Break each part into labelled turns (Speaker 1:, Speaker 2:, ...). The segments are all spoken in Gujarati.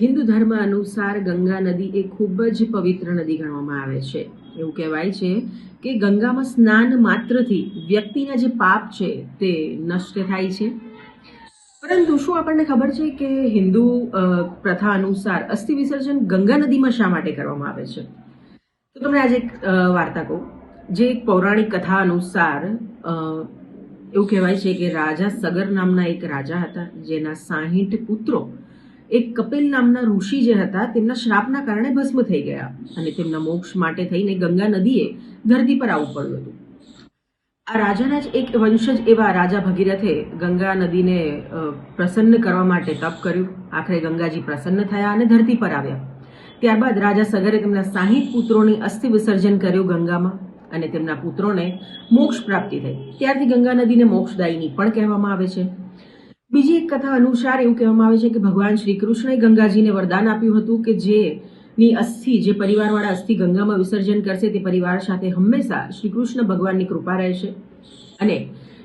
Speaker 1: હિન્દુ ધર્મ અનુસાર ગંગા નદી એ ખૂબ જ પવિત્ર નદી ગણવામાં આવે છે. એવું કહેવાય છે કે ગંગામાં સ્નાન માત્રથી વ્યક્તિના જે પાપ છે તે નષ્ટ થાય છે. પરંતુ શું આપણને ખબર છે કે હિન્દુ પ્રથા અનુસાર અસ્થિ વિસર્જન ગંગા નદીમાં શા માટે કરવામાં આવે છે? તો તમને આજે એક વાર્તા કહું. જે એક પૌરાણિક કથા અનુસાર એવું કહેવાય છે કે રાજા સગર નામના એક રાજા હતા, જેના સાહીઠ પુત્રો એક કપિલ નામના ઋષિ જે હતા, તેમના શ્રાપના કારણે ભસ્મ થઈ ગયા અને તેમના મોક્ષ માટે થઈને ગંગા નદીએ ધરતી પર આવવું પડ્યું હતું. આ રાજાના જ એક વંશજ એવા રાજા ભગીરથે ગંગા નદીને પ્રસન્ન કરવા માટે તપ કર્યું. આખરે ગંગાજી પ્રસન્ન થયા અને ધરતી પર આવ્યા. ત્યારબાદ રાજા સગરે તેમના સાહીઠ પુત્રોની અસ્થિ વિસર્જન કર્યું ગંગામાં અને તેમના પુત્રોને મોક્ષ પ્રાપ્તિ થઈ. ત્યારથી ગંગા નદીને મોક્ષદાયિની પણ કહેવામાં આવે છે. બીજી એક કથા અનુસાર એવું કહેવામાં આવે છે કે ભગવાન શ્રી કૃષ્ણએ ગંગાજીને વરદાન આપ્યું હતું કે જે ની અસ્થિ જે પરિવારવાળા અસ્થિ ગંગામાં વિસર્જન કરશે તે પરિવાર સાથે હંમેશા શ્રી કૃષ્ણ ભગવાનની કૃપા રહેશે. અને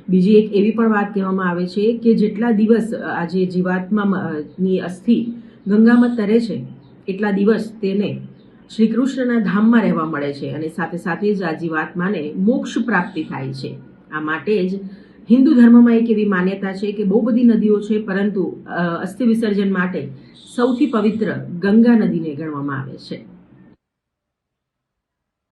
Speaker 1: બીજી એક એવી પણ વાત કહેવામાં આવે છે કે જેટલા દિવસ આજે જે જીવાત્મા અ, ની અસ્થિ ગંગામાં તરે છે એટલા દિવસ તેને શ્રી કૃષ્ણના ધામમાં રહેવા મળે છે અને સાથે સાથે જ આ જીવાત્માને મોક્ષ પ્રાપ્તિ થાય છે. આ માટે જ હિન્દુ ધર્મમાં એક એવી માન્યતા છે કે બહુ બધી નદીઓ છે, પરંતુ અસ્થિ વિસર્જન માટે સૌથી પવિત્ર ગંગા નદીને ગણવામાં આવે છે.